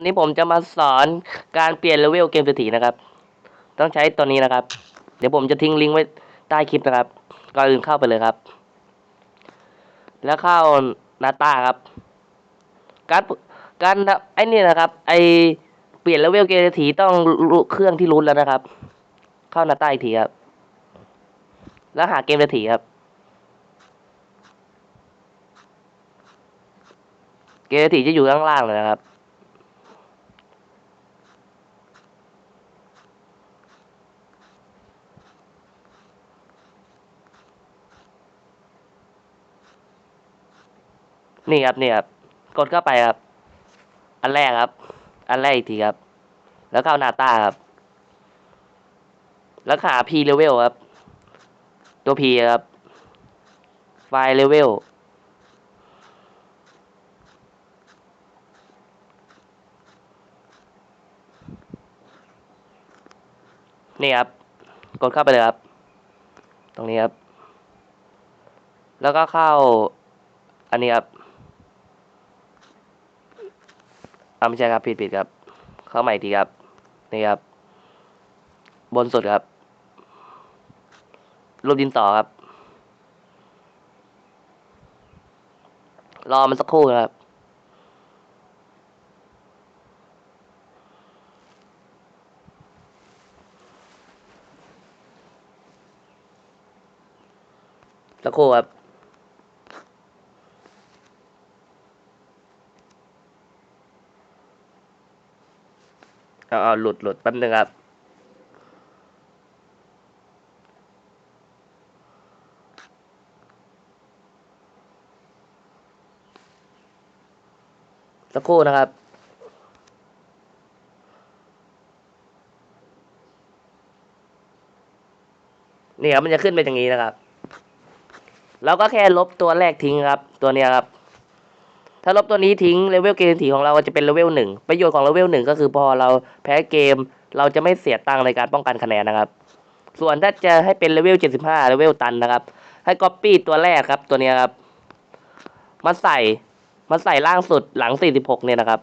วันนี้ผมจะมาสอนการเปลี่ยนเลเวลเกมเศรษฐีนะครับ ต้องใช้ตัวนี้นะครับ เดี๋ยวผมจะทิ้งลิงก์ไว้ใต้คลิปนะครับ ก่อนอื่นเข้าไปเลยครับ แล้วเข้านาตาครับ การการไอ้นี่นะครับ ไอเปลี่ยนเลเวลเกมเศรษฐีต้องรู้เครื่องที่รุ้นแล้วนะครับ เข้านาตาอีกทีครับ แล้วหาเกมเศรษฐีครับ เกมเศรษฐีจะอยู่ข้างล่างเลยนะครับ นี่ครับนี่ครับกดเข้าไปครับ อันแรกครับ อันแรกอีกทีครับ แล้วเข้านาตาครับ แล้วหา P level ครับ ตัว P ครับ ไฟล์ level นี่ครับ กดเข้าไปเลยครับ ตรงนี้ครับ แล้วก็เข้า อันนี้ครับ อ่าไม่ใช่ครับผิดผิดครับ เข้าใหม่อีกทีครับ นี่ครับ บนสุดครับ รูปดินสอครับ รอมันสักครู่นะครับสักครู่ครับ เอาเอาหลุดหลุดแป๊บนึงครับสักครู่นะครับนี่ครับมันจะขึ้นเป็นอย่างนี้นะครับ เราก็แค่ลบตัวแรกทิ้งครับ ตัวนี้ครับ ถ้าลบตัวนี้ทิ้งเลเวลเกมถีของเราจะเป็นเลเวลหนึ่งประโยชน์ของเลเวลหนึ่งก็คือพอเราแพ้เกม เราจะไม่เสียตังค์ในการป้องกันคะแนนนะครับ ส่วนถ้าจะให้เป็นเลเวลเจ็ดสิบห้าเลเวลตันนะครับ ให้ก๊อปปี้ตัวแรกครับตัวนี้ครับมาใส่มาใส่ล่างสุดหลังสี่สิบหกเนี่ยนะครับ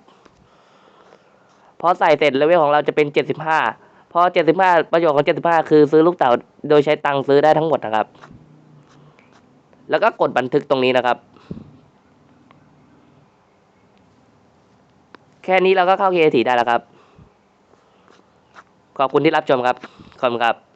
พอใส่เสร็จเลเวลของเราจะเป็นเจ็ดสิบห้าพอเจ็ดสิบห้าประโยชน์ของเจ็ดสิบห้าคือซื้อลูกเต๋าโดยใช้ตังค์ซื้อได้ทั้งหมดนะครับ แล้วก็กดบันทึกตรงนี้นะครับ แค่นี้เราก็เข้า KT ได้แล้วครับ ขอบคุณที่รับชมครับ ขอบคุณครับ